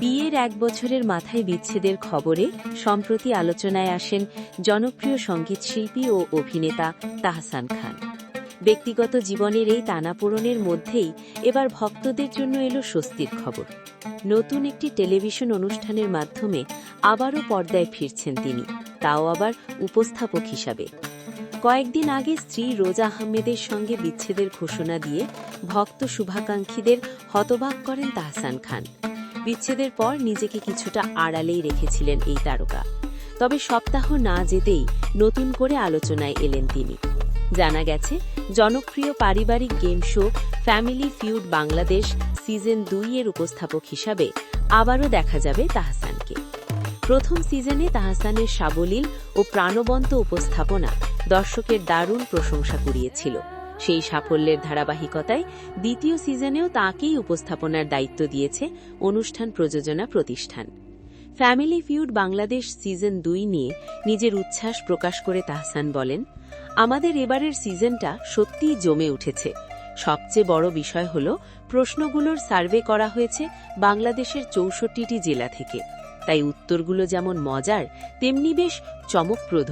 বিয়ের এক বছরের মাথায় বিচ্ছেদের খবরে সম্প্রতি আলোচনায় আসেন জনপ্রিয় সংগীত শিল্পী ও অভিনেতা তাহসান খান। ব্যক্তিগত জীবনের এই টানাপোড়নের মধ্যেই এবার ভক্তদের জন্য এলো স্বস্তির খবর। নতুন একটি টেলিভিশন অনুষ্ঠানের মাধ্যমে আবারও পর্দায় ফিরছেন তিনি, তাও আবার উপস্থাপক হিসাবে। কয়েকদিন আগে স্ত্রী রোজা আহমেদের সঙ্গে বিচ্ছেদের ঘোষণা দিয়ে ভক্ত শুভাকাঙ্ক্ষীদের হতবাক করেন তাহসান খান। বিচ্ছেদের পর নিজেকে কিছুটা আড়ালেই রেখেছিলেন এই তারকা। তবে সপ্তাহ না যেতেই নতুন করে আলোচনায় এলেন তিনি। জানা গেছে, জনপ্রিয় পারিবারিক game show family feud Bangladesh season দুই এর উপস্থাপক হিসাবে আবারও দেখা যাবে তাহসানকে। প্রথম সিজনে তাহসানের সাবলীল ও প্রাণবন্ত উপস্থাপনা দর্শকের দারুণ প্রশংসা কুড়িয়েছিল। সেই সাফল্যের ধারাবাহিকতায় দ্বিতীয় সিজনেও তাঁকেই উপস্থাপনার দায়িত্ব দিয়েছে অনুষ্ঠান প্রযোজনা প্রতিষ্ঠান। ফ্যামিলি ফিউড বাংলাদেশ সিজন দুই নিয়ে নিজের উচ্ছ্বাস প্রকাশ করে তাহসান বলেন, আমাদের এবারের সিজনটা সত্যিই জমে উঠেছে। সবচেয়ে বড় বিষয় হল প্রশ্নগুলোর সার্ভে করা হয়েছে বাংলাদেশের চৌষট্টিটি জেলা থেকে। তাই উত্তরগুলো যেমন মজার, তেমনি বেশ চমকপ্রদ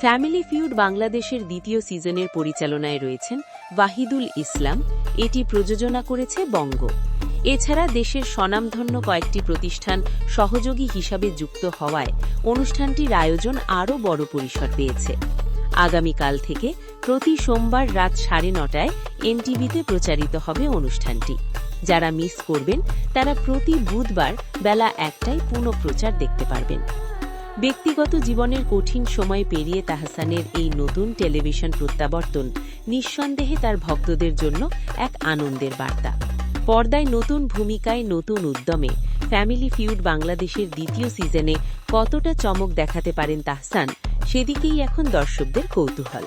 ফ্যামিলি ফিউড বাংলাদেশের দ্বিতীয় সিজনের পরিচালনায় রয়েছেন ওয়াহিদুল ইসলাম। এটি প্রযোজনা করেছে বঙ্গ। এছাড়া দেশের স্বনামধন্য কয়েকটি প্রতিষ্ঠান সহযোগী হিসাবে যুক্ত হওয়ায় অনুষ্ঠানটির আয়োজন আরও বড় পরিসর পেয়েছে। আগামীকাল থেকে প্রতি সোমবার রাত সাড়ে নটায় এনটিভিতে প্রচারিত হবে অনুষ্ঠানটি। যারা মিস করবেন, তারা প্রতি বুধবার বেলা একটায় পুনঃপ্রচার দেখতে পারবেন। ব্যক্তিগত জীবনের কঠিন সময় পেরিয়ে তাহসানের এই নতুন টেলিভিশন প্রত্যাবর্তন নিঃসন্দেহে তার ভক্তদের জন্য এক আনন্দের বার্তা। পর্দায় নতুন ভূমিকায় নতুন উদ্যমে ফ্যামিলি ফিউড বাংলাদেশের দ্বিতীয় সিজনে কতটা চমক দেখাতে পারেন তাহসান, সেদিকেই এখন দর্শকদের কৌতূহল।